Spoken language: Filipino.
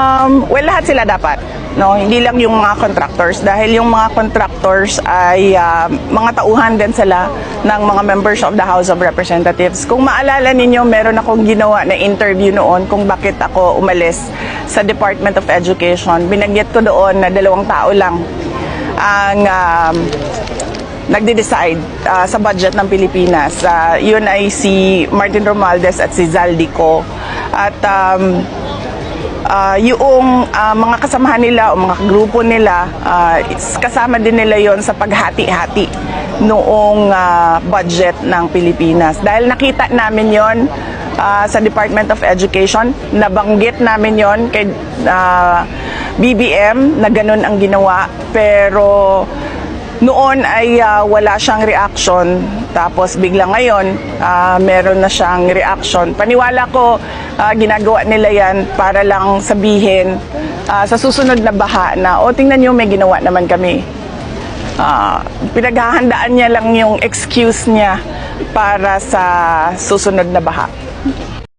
Um, well, lahat sila dapat. No, hindi lang yung mga contractors dahil yung mga contractors ay ah, mga tauhan din sila ng mga members of the House of Representatives. Kung maalala ninyo, meron akong ginawa na interview noon kung bakit ako umalis sa Department of Education. Binanggit ko doon na dalawang tao lang ang um, nagde-decide ah, sa budget ng Pilipinas. Ah, yun ay si Martin Romualdez at si Zaldico. At um, ah, yung ah, mga kasamahan nila o mga grupo nila, is- kasama din nila yon sa paghati-hati noong ah, budget ng Pilipinas. Dahil nakita namin yon sa Department of Education, nabanggit namin yon kay ah, BBM na ganun ang ginawa, pero noon ay ah, wala siyang reaction tapos bigla ngayon ah, meron na siyang reaction. Paniwala ko ah, ginagawa nila yan para lang sabihin ah, sa susunod na baha na o tingnan niyo may ginawa naman kami. Ah, pinaghahandaan niya lang yung excuse niya para sa susunod na baha.